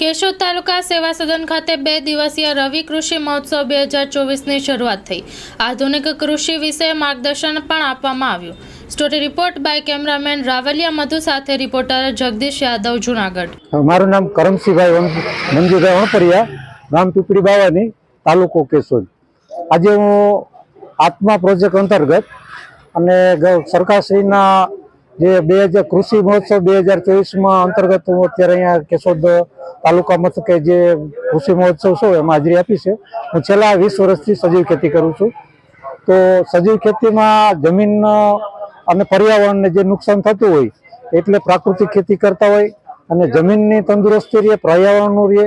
કેશોદ તાલુકા સેવા સદન ખાતે બે દિવસીય રવિ કૃષિ મહોત્સવ બે હજાર ચોવીસની શરૂઆત થઈ. આધુનિક કૃષિ વિશે માર્ગદર્શન પણ આપવામાં આવ્યું. Story report by cameraman Ravaliya Madhu સાથે રિપોર્ટર જગદીશ યાદવ, જુનાગઢ. મારું નામ કરમસિંહભાઈ મંજુભાઈ વણપરિયા, ગામ પીપળી બાવાની, તાલુકો કેશોદ. આજે હું આત્મા પ્રોજેક્ટ અંતર્ગત અને સરકારશ્રીના જે બે હજાર કૃષિ મહોત્સવ બે હજાર ચોવીસમાં અંતર્ગત હું અત્યારે અહીંયા કેશોદ તાલુકા મથકે જે કૃષિ મહોત્સવ છે એમાં હાજરી આપી છે. હું છેલ્લા વીસ વર્ષથી સજીવ ખેતી કરું છું. તો સજીવ ખેતીમાં જમીન અને પર્યાવરણને જે નુકસાન થતું હોય એટલે પ્રાકૃતિક ખેતી કરતા હોય અને જમીનની તંદુરસ્તી રહે, પર્યાવરણનું રહે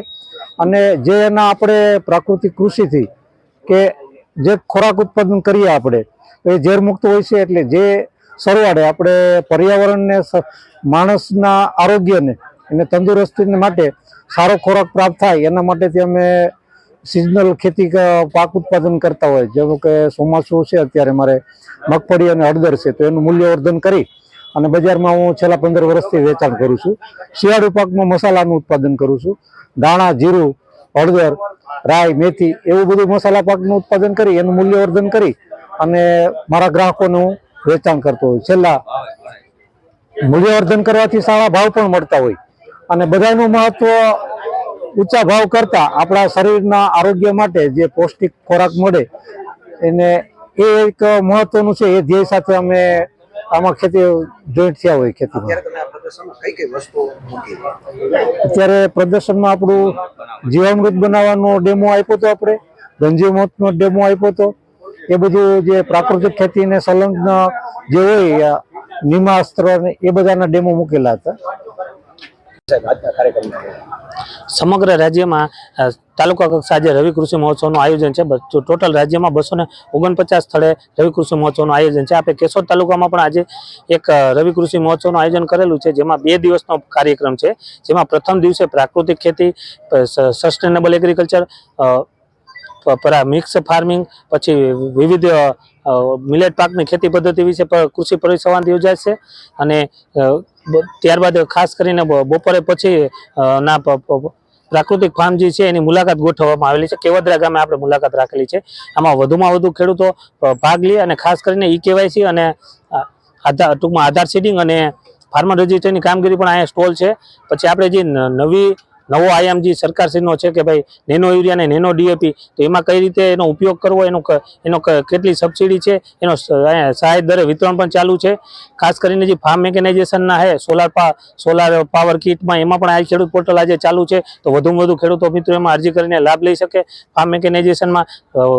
અને જે એના આપણે પ્રાકૃતિક કૃષિથી કે જે ખોરાક ઉત્પાદન કરીએ આપણે એ ઝેરમુક્ત હોય છે એટલે જે સરવાળે આપણે પર્યાવરણને માણસના આરોગ્યને અને તંદુરસ્તીને માટે સારો ખોરાક પ્રાપ્ત થાય, એના માટેથી અમે સિઝનલ ખેતી પાક ઉત્પાદન કરતા હોય. જેમ કે ચોમાસું છે, અત્યારે મારે મગફળી અને હળદર છે, તો એનું મૂલ્યવર્ધન કરી અને બજારમાં હું છેલ્લા પંદર વર્ષથી વેચાણ કરું છું. શિયાળુ પાકમાં મસાલાનું ઉત્પાદન કરું છું. દાણા, જીરું, હળદર, રાઈ, મેથી એવું બધું મસાલા પાકનું ઉત્પાદન કરી, એનું મૂલ્યવર્ધન કરી અને મારા ગ્રાહકોને હું વેચાણ કરતો હોય. છેલ્લા મૂલ્યવર્ધન કરવાથી સારા ભાવ પણ મળતા હોય. અને બધાનું મહત્વ ઊંચા ભાવ કરતા આપણા શરીરના આરોગ્ય માટે જે પૌષ્ટિક ખોરાક મળે એને એ એક મહત્વનું છે એ ધ્યેય સાથે અમે આમાં ખેતી જોઈન્ટ થયા હોય ખેતીમાં. અત્યારે પ્રદર્શનમાં મૂકી? અત્યારે પ્રદર્શનમાં આપણું જીવામૃત બનાવવાનો ડેમો આપ્યો હતો આપણે ગંજીમતનો ડેમો આપ્યો હતો એ બધું જે પ્રાકૃતિક ખેતીને સંલગ્ન જે હોય નિમાસ્ત્ર ને એ બધાના ડેમો મૂકેલા હતા. સાહેબ આજના કાર્યક્રમમાં સમગ્ર રાજ્યમાં તાલુકા કક્ષા આજે રવિ કૃષિ મહોત્સવનું આયોજન છે. ટોટલ રાજ્યમાં બસો ને ઓગણપચાસ સ્થળે રવિ કૃષિ મહોત્સવનું આયોજન છે. આપણે કેશોદ તાલુકામાં પણ આજે એક રવિ કૃષિ મહોત્સવનું આયોજન કરેલું છે જેમાં બે દિવસનો કાર્યક્રમ છે. જેમાં પ્રથમ દિવસે પ્રાકૃતિક ખેતી સસ્ટેનેબલ એગ્રીકલ્ચર મિક્સ ફાર્મિંગ પછી વિવિધ મિલેટ પાકની ખેતી પદ્ધતિ વિશે કૃષિ પરિસંવાદ યોજાય છે અને ત્યારબાદ ખાસ કરીને બપોરે પછી ના પ્રાકૃતિક ફાર્મ જે છે એની મુલાકાત ગોઠવવામાં આવેલી છે. કેવદરા ગામે આપણે મુલાકાત રાખેલી છે. આમાં વધુમાં વધુ ખેડૂતો ભાગ લે અને ખાસ કરીને ઈ કેવાયસી અને આધાર, ટૂંકમાં આધાર સીડિંગ અને ફાર્મર રજિસ્ટરની કામગીરી પણ અહીંયા સ્ટોલ છે. પછી આપણે જે નવી નવો આયામ જે સરકારશ્રીનો છે કે ભાઈ નેનો યુરિયા અને નેનો ડીએપી તો એમાં કઈ રીતે એનો ઉપયોગ કરવો, એનો એનો કેટલી સબસિડી છે, એનો સહાય દરે વિતરણ પણ ચાલુ છે. ખાસ કરીને જે ફાર્મ મેકેનાઇઝેશનના હે સોલાર પા સોલાર પાવર કિટમાં એમાં પણ આ ખેડૂત પોર્ટલ આજે ચાલુ છે. તો વધુમાં વધુ ખેડૂતો મિત્રો એમાં અરજી કરીને લાભ લઈ શકે. ફાર્મ મેકેનાઇઝેશનમાં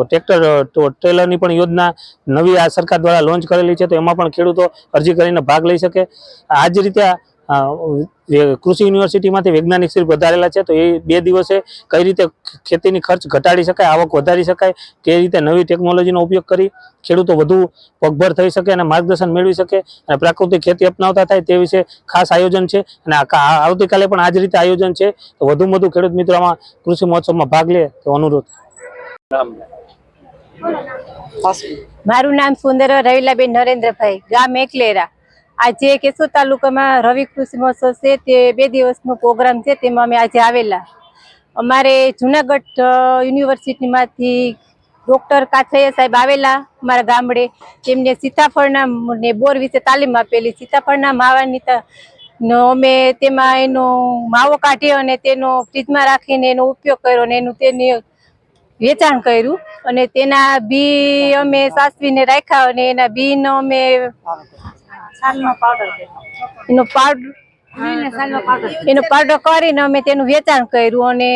ટ્રેક્ટર ટ્રેલરની પણ યોજના નવી આ સરકાર દ્વારા લોન્ચ કરેલી છે, તો એમાં પણ ખેડૂતો અરજી કરીને ભાગ લઈ શકે. આ જ રીતે કૃષિ યુનિવર્સિટીમાંથી વૈજ્ઞાનિક શિલ્પ વધારેલા છે, તો એ બે દિવસે કઈ રીતે ખેતીની ખર્ચ ઘટાડી શકાય, આવક વધારી શકાય, કે રીતે નવી ટેકનોલોજીનો ઉપયોગ કરી ખેડૂતો વધુ પગભર થઈ શકે અને માર્ગદર્શન મેળવી શકે અને પ્રાકૃતિક ખેતી અપનાવતા થાય તે વિશે ખાસ આયોજન છે. અને આવતીકાલે પણ આ જ રીતે આયોજન છે. તો વધુમાં વધુ ખેડૂત મિત્રો આમાં કૃષિ મહોત્સવમાં ભાગ લે તો અનુરોધ. મારું નામ સુંદર રવિલાબેન નરેન્દ્રભાઈ, ગામ એકલેરા. આજે કેશોદ તાલુકામાં રવિ કૃષિ મહોત્સવ છે, તે બે દિવસનો પ્રોગ્રામ છે, તેમાં અમે આજે આવેલા. અમારે જુનાગઢ યુનિવર્સિટીમાંથી ડૉક્ટર કાછૈયા સાહેબ આવેલા અમારા ગામડે. તેમને સીતાફળના ને બોર વિશે તાલીમ આપેલી. સીતાફળના માવાની અમે તેમાં એનો માવો કાઢી અને તેનો ફ્રીજમાં રાખીને એનો ઉપયોગ કર્યો અને એનું તેને વેચાણ કર્યું. અને તેના બી અમે સાસવીને રાખ્યા અને એના બીનો અમે એનો પાવડર? એનો પાવડર કરીને અમે તેનું વેચાણ કર્યું અને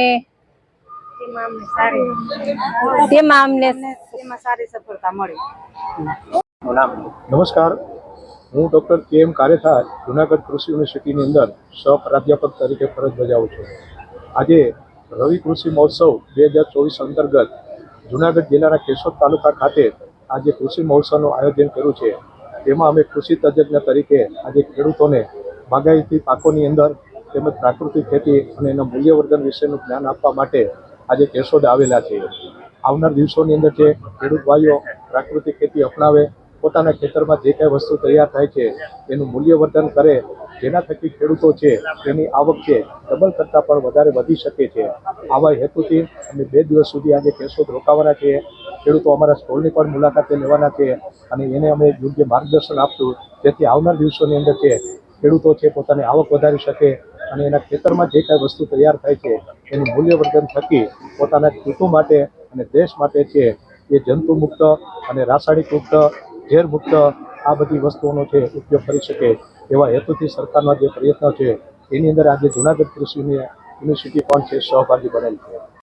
તેમાં અમને નમસ્કાર. હું ડૉક્ટર કે એમ કારેથા જુનાગઢ કૃષિ યુનિવર્સિટીની અંદર સહ પ્રાધ્યાપક તરીકે ફરજ બજાવું છું. આજે રવિ કૃષિ મહોત્સવ બે હજાર ચોવીસ અંતર્ગત જુનાગઢ જિલ્લાના કેશોદ તાલુકા ખાતે આજે કૃષિ મહોત્સવનું આયોજન કર્યું છે. તેમાં અમે કૃષિ તજજ્ઞ તરીકે આજે ખેડૂતોને બાગાયતી પાકોની અંદર તેમજ પ્રાકૃતિક ખેતી અને એના મૂલ્યવર્ધન વિશેનું જ્ઞાન આપવા માટે આજે કેશોદ આવેલા છે. આવનાર દિવસોની અંદર જે ખેડૂત ભાઈઓ પ્રાકૃતિક ખેતી અપનાવે, પોતાના ખેતરમાં જે કાંઈ વસ્તુ તૈયાર થાય છે એનું મૂલ્યવર્ધન કરે, જેના થકી ખેડૂતો છે, તેની આવક છે, ડબલ કરતાં પણ વધારે વધી શકે છે. આવા હેતુથી અમે બે દિવસ સુધી આજે કેશોદ રોકાવાના છીએ. ખેડૂતો અમારા સ્ટોલની પણ મુલાકાતે લેવાના છે અને એને અમે યોગ્ય માર્ગદર્શન આપશું. જેથી આવનાર દિવસોની અંદર છે ખેડૂતો છે પોતાની આવક વધારી શકે અને એના ખેતરમાં જે કાંઈ વસ્તુ તૈયાર થાય છે એનું મૂલ્યવર્ધન થકી પોતાના ખેડૂતો માટે અને દેશ માટે છે એ જંતુ મુક્ત અને રાસાયણિક મુક્ત, ઝેર મુક્ત આ બધી વસ્તુઓનો છે ઉપયોગ કરી શકે એવા હેતુથી સરકારના જે પ્રયત્નો છે એની અંદર આજે જુનાગઢ કૃષિ યુનિવર્સિટી પણ છે સહભાગી બનેલ છે.